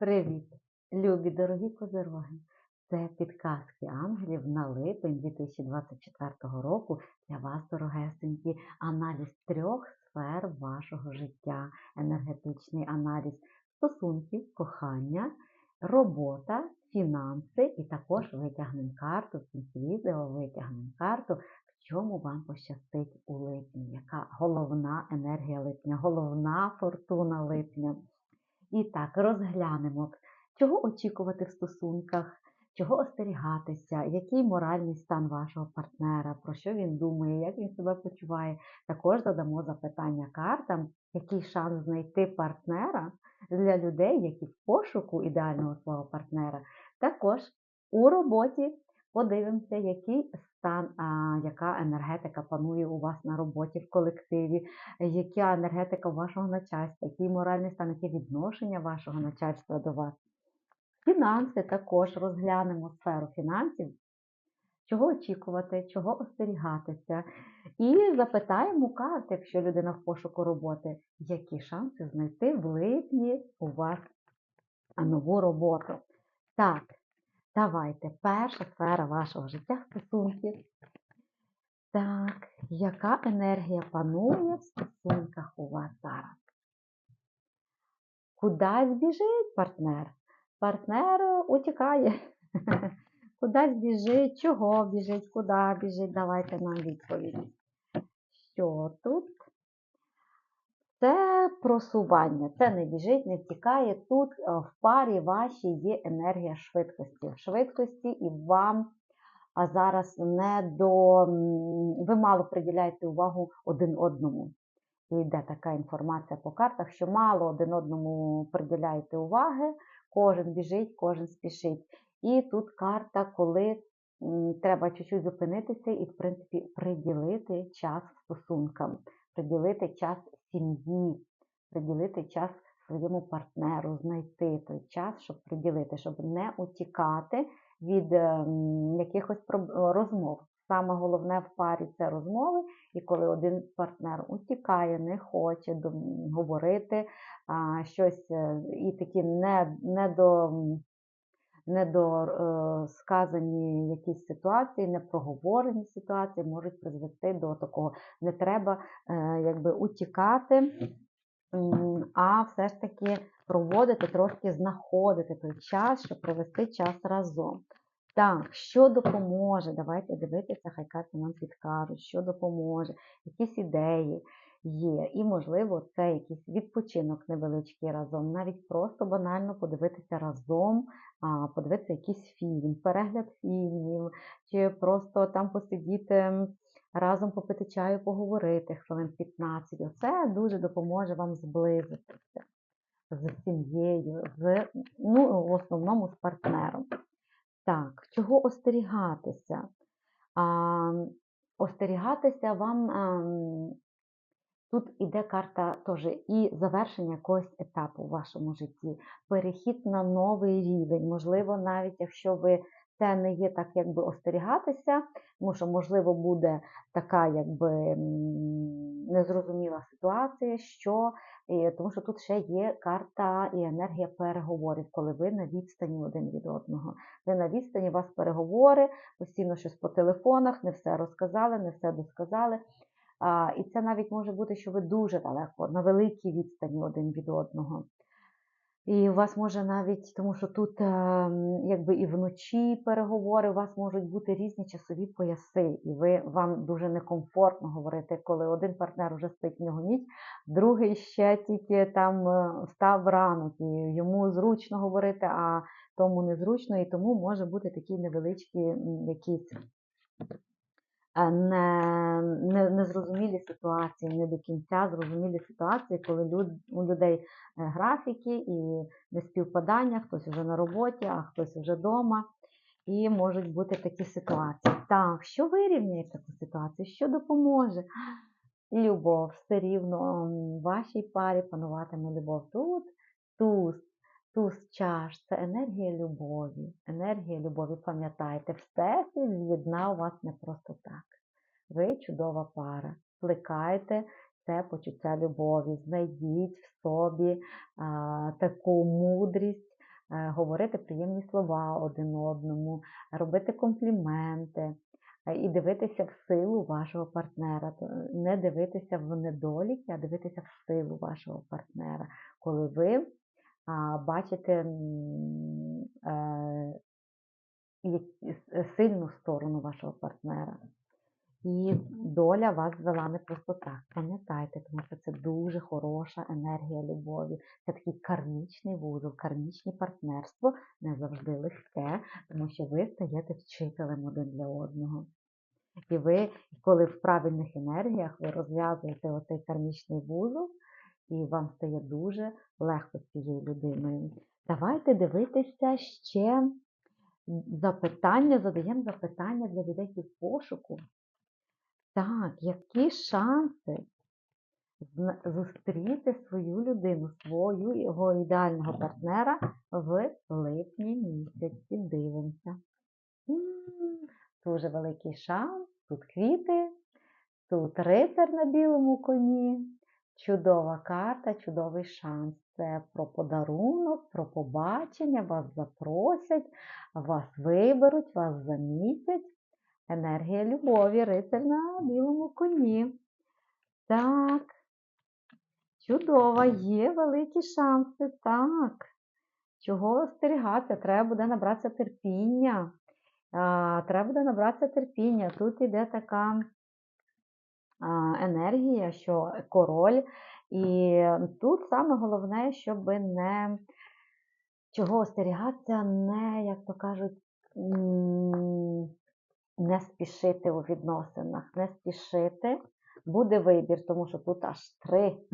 Привіт, любі дорогі козироги! Це підказки ангелів на липень 2024 року для вас, дорогесенькі, аналіз трьох сфер вашого життя, енергетичний аналіз стосунків, кохання, робота, фінанси і також витягнемо карту, в кінці відео витягнемо карту, в чому вам пощастить у липні, яка головна енергія липня, головна фортуна липня. І так, розглянемо, чого очікувати в стосунках, чого остерігатися, який моральний стан вашого партнера, про що він думає, як він себе почуває. Також задамо запитання картам, який шанс знайти партнера для людей, які в пошуку ідеального свого партнера. Також у роботі подивимося, який стан, а, яка енергетика панує у вас на роботі в колективі, яка енергетика вашого начальства, який моральний стан, яке відношення вашого начальства до вас. Фінанси також розглянемо сферу фінансів, чого очікувати, чого остерігатися. І запитаємо карти, якщо людина в пошуку роботи, які шанси знайти в липні у вас нову роботу. Так, давайте, перша сфера вашого життя стосунків. Так, яка енергія панує в стосунках у вас зараз? Кудись біжить партнер? Партнер утікає. Кудись біжить, чого біжить, куди біжить? Давайте нам відповідь. Що тут? Це просування, це не біжить, не втікає. Тут е, в парі вашій є енергія швидкості. Швидкості і вам зараз не до. Ви мало приділяєте увагу один одному. І йде така інформація по картах, що мало один одному приділяєте уваги, кожен біжить, кожен спішить. І тут карта, коли треба чуть-чуть зупинитися і, в принципі, приділити час стосункам, приділити час сім'ї, приділити час своєму партнеру, знайти той час, щоб приділити, щоб не утікати від ем, якихось розмов. Саме головне в парі це розмови, і коли один партнер утікає, не хоче говорити а, щось е, і такі не, не до недосказані е, якісь ситуації, непроговорені ситуації можуть призвести до такого. Не треба е, якби утікати, а все ж таки проводити, трошки знаходити той час, щоб провести час разом. Так, що допоможе? Давайте дивитися, хай карти нам підкажуть, що допоможе, якісь ідеї є. І, можливо, це якийсь відпочинок невеличкий разом, навіть просто банально подивитися разом, подивитися якийсь фільм, перегляд фільмів, чи просто там посидіти разом попити чаю, поговорити хвилин 15. Оце дуже допоможе вам зблизитися з сім'єю, з, ну, в основному з партнером. Так, чого остерігатися? А, Остерігатися вам а, ем, тут іде карта теж і завершення якогось етапу в вашому житті, перехід на новий рівень. Можливо, навіть якщо ви це не є так, якби остерігатися, тому що, можливо, буде така якби незрозуміла ситуація, що тому що тут ще є карта і енергія переговорів, коли ви на відстані один від одного. Ви на відстані у вас переговори, постійно щось по телефонах, не все розказали, не все досказали. І це навіть може бути, що ви дуже далеко, на великій відстані один від одного. І у вас може навіть, тому що тут ем, якби і вночі переговори, у вас можуть бути різні часові пояси, і ви вам дуже некомфортно говорити, коли один партнер вже спить в нього ніч, другий ще тільки там е, встав ранок, і йому зручно говорити, а тому незручно, і тому може бути такі невеличкі якісь Е, не, не, незрозумілі ситуації, не до кінця зрозумілі ситуації, коли люд, у людей е, графіки і неспівпадання, хтось вже на роботі, а хтось вже вдома. І можуть бути такі ситуації. Так, що вирівняє таку ситуацію? Що допоможе? Любов, все рівно вашій парі пануватиме любов. Тут туз, Туз чаш це енергія любові. Енергія любові, пам'ятайте, всесвіт з'єднав вас не просто так. Ви чудова пара. Плекайте це почуття любові, знайдіть в собі а, таку мудрість, говорити приємні слова один одному, робити компліменти е, і дивитися в силу вашого партнера. Не дивитися в недоліки, а дивитися в силу вашого партнера, коли ви а, бачите м, е, як- с- сильну сторону вашого партнера. І доля вас звела не просто так. Пам'ятайте, тому що це дуже хороша енергія любові. Це такий кармічний вузол, кармічне партнерство не завжди легке, тому що ви стаєте вчителем один для одного. І ви, коли в правильних енергіях ви розв'язуєте оцей кармічний вузол, і вам стає дуже легко з цією людиною. Давайте дивитися ще запитання, задаємо запитання для людей пошуку. Так, які шанси зустріти свою людину, свою його ідеального партнера в липні місяці? Дивимося. Дуже великий шанс. Тут квіти, тут рицар на білому коні. Чудова карта, чудовий шанс. Це про подарунок, про побачення, вас запросять, вас виберуть, вас замітять. Енергія любові, рицар на білому коні. Так. Чудово, є великі шанси. Так. Чого остерігатися? Треба буде набратися терпіння. Треба буде набратися терпіння. Тут іде така енергія, що король. І тут саме головне, щоб не чого остерігатися, не, як то кажуть, не спішити у відносинах, не спішити. Буде вибір, тому що тут аж три.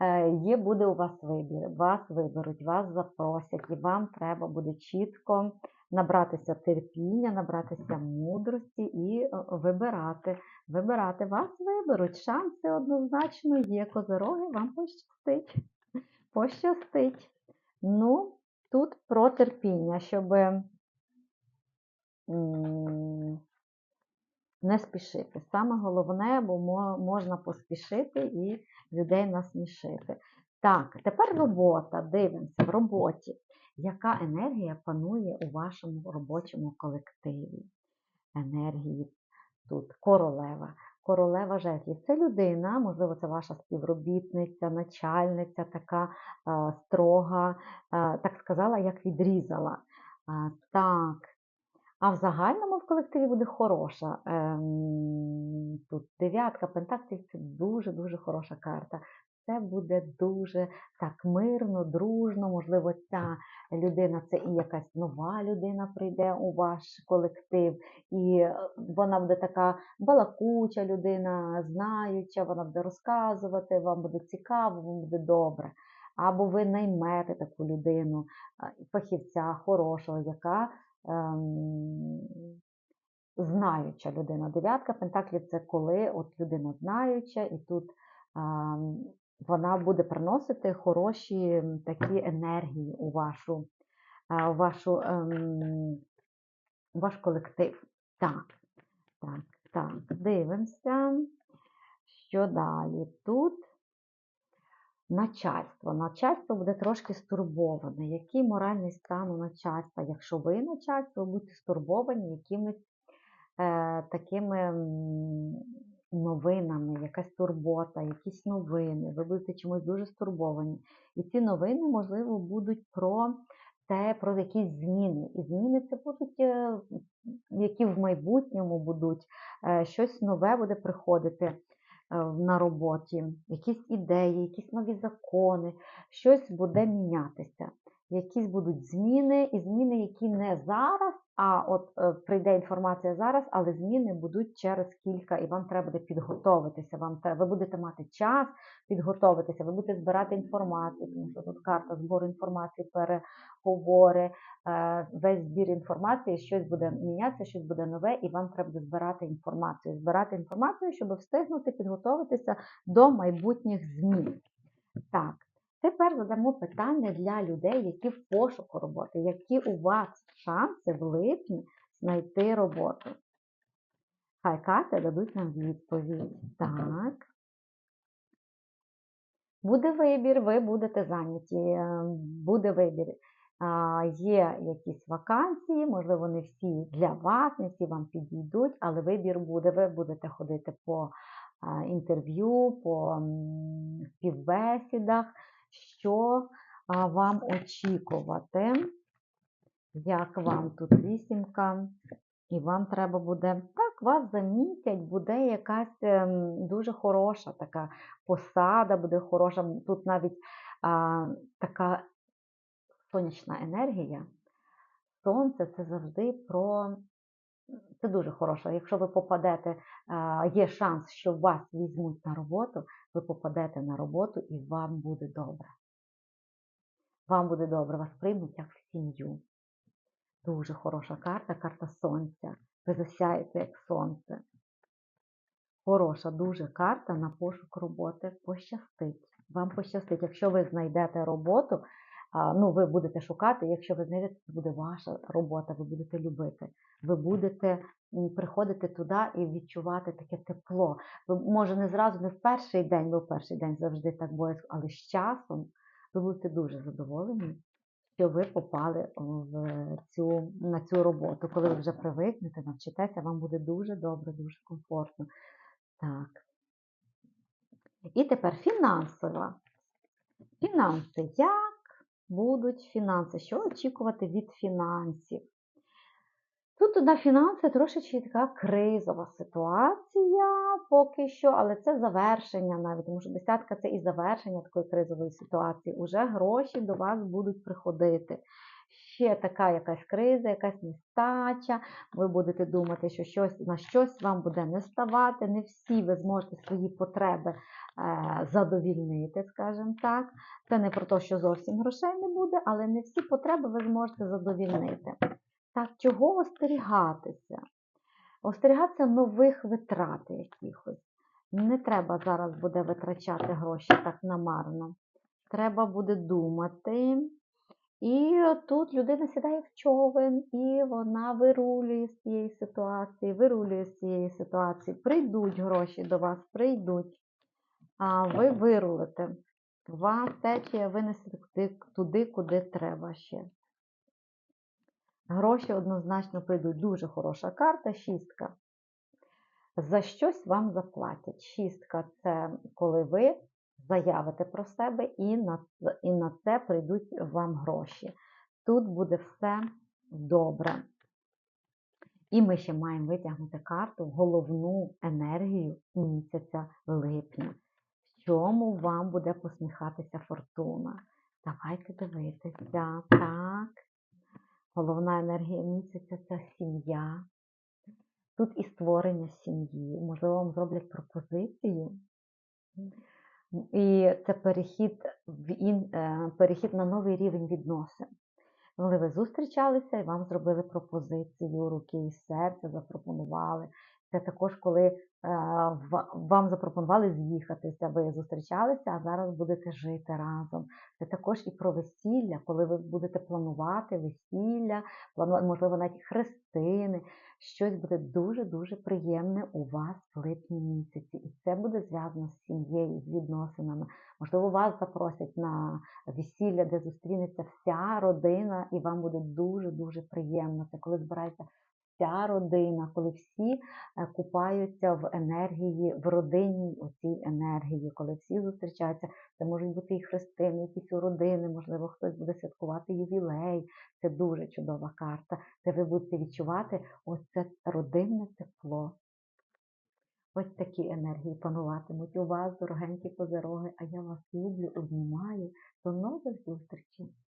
Е, Є, буде у вас вибір. Вас виберуть, вас запросять, і вам треба буде чітко набратися терпіння, набратися мудрості і е, вибирати. Вибирати вас виберуть. Шанси однозначно є. Козороги вам пощастить. Пощастить. Ну, тут про терпіння, щоб не спішити. Саме головне, бо можна поспішити і людей насмішити. Так, тепер робота. Дивимося в роботі. Яка енергія панує у вашому робочому колективі? Енергії тут королева. Королева жезлів. Це людина, можливо, це ваша співробітниця, начальниця, така е, строга, е, так сказала, як відрізала. А, так. А в загальному в колективі буде хороша. Ем, тут дев'ятка пентаклів це дуже-дуже хороша карта. Це буде дуже так мирно, дружно. Можливо, ця людина це і якась нова людина прийде у ваш колектив, і е, вона буде така балакуча людина, знаюча, вона буде розказувати, вам буде цікаво, вам буде добре. Або ви наймете таку людину, фахівця хорошого, яка знаюча людина. Дев'ятка пентаклів це коли от людина знаюча, і тут ем, вона буде приносити хороші такі енергії у вашу, е, у вашу ем, у ваш колектив. Так, так, так, дивимося. Що далі? Тут начальство. Начальство буде трошки стурбоване. Який моральний стан у начальства? Якщо ви начальство, ви будете стурбовані якимись е, такими новинами, якась турбота, якісь новини. Ви будете чомусь дуже стурбовані. І ці новини, можливо, будуть про те, про якісь зміни. І зміни це будуть, е, які в майбутньому будуть, е, щось нове буде приходити на роботі, якісь ідеї, якісь нові закони, щось буде мінятися. Якісь будуть зміни, і зміни, які не зараз, а от е, прийде інформація зараз, але зміни будуть через кілька, і вам треба буде підготовитися. Вам треба, ви будете мати час підготовитися, ви будете збирати інформацію, тому що тут карта збору інформації, переговори, е, весь збір інформації, щось буде мінятися, щось буде нове, і вам треба буде збирати інформацію. Збирати інформацію, щоб встигнути підготовитися до майбутніх змін. Так, тепер задамо питання для людей, які в пошуку роботи, які у вас шанси в липні знайти роботу. Хай карти дадуть нам відповідь. Так. Буде вибір, ви будете зайняті, е, буде вибір. Є якісь вакансії, можливо, не всі для вас, не всі вам підійдуть, але вибір буде. Ви будете ходити по а, інтерв'ю, по співбесідах, що вам очікувати, як вам тут вісімка, і вам треба буде, так, вас замітять, буде якась ем, дуже хороша така посада, буде хороша. Тут навіть а, така сонячна енергія. Сонце це завжди про. Це дуже хороше. Якщо ви попадете, є шанс, що вас візьмуть на роботу, ви попадете на роботу і вам буде добре. Вам буде добре, вас приймуть як сім'ю. Дуже хороша карта, карта сонця. Ви засяєте як сонце. Хороша дуже карта на пошук роботи. Пощастить. Вам пощастить. Якщо ви знайдете роботу, ну, ви будете шукати, якщо ви знайдете, це буде ваша робота, ви будете любити. Ви будете приходити туди і відчувати таке тепло. Ви, може, не зразу, не в перший день, бо в перший день завжди так боязко, але з часом ви будете дуже задоволені, що ви попали в цю, на цю роботу. Коли ви вже привикнете, навчитеся, вам буде дуже добре, дуже комфортно. Так. І тепер фінансова. Фінанси. Як будуть фінанси? Що очікувати від фінансів? Тут на фінанси трошечки така кризова ситуація поки що, але це завершення навіть, тому що десятка це і завершення такої кризової ситуації. Уже гроші до вас будуть приходити. Ще така якась криза, якась нестача. Ви будете думати, що щось на щось вам буде не ставати. Не всі ви зможете свої потреби е, задовільнити, скажімо так. Це не про те, що зовсім грошей не буде, але не всі потреби ви зможете задовільнити. Так, чого остерігатися? Остерігатися нових витрат якихось. Не треба зараз буде витрачати гроші так намарно. Треба буде думати. І тут людина сідає в човен, і вона вирулює з цієї ситуації, вирулює з цієї ситуації. Прийдуть гроші до вас, прийдуть, а ви вирулите. Вас течія винесе туди, куди треба ще. Гроші однозначно прийдуть. Дуже хороша карта, шістка. За щось вам заплатять. Шістка це коли ви заявите про себе, і на, і на це прийдуть вам гроші. Тут буде все добре. І ми ще маємо витягнути карту, головну енергію місяця липня. В чому вам буде посміхатися фортуна? Давайте дивитися. Так. Головна енергія місяця це сім'я. Тут і створення сім'ї. Можливо, вам зроблять пропозицію. І це перехід, в ін, е, перехід на новий рівень відносин. Коли ви зустрічалися і вам зробили пропозицію руки і серця, запропонували. Це також, коли е, вам запропонували з'їхатися, ви зустрічалися, а зараз будете жити разом. Це також і про весілля, коли ви будете планувати весілля, планувати, можливо, навіть хрестини. Щось буде дуже-дуже приємне у вас в липні місяці. І це буде зв'язано з сім'єю, з відносинами. Можливо, вас запросять на весілля, де зустрінеться вся родина, і вам буде дуже-дуже приємно. Це коли збирається вся родина, коли всі е, купаються в енергії, в родинній оцій енергії, коли всі зустрічаються, це можуть бути і хрестини, якісь у родини, можливо, хтось буде святкувати ювілей. Це дуже чудова карта, де ви будете відчувати ось це родинне тепло. Ось такі енергії пануватимуть у вас, дорогенькі козироги, а я вас люблю, обнімаю. До нових зустрічей!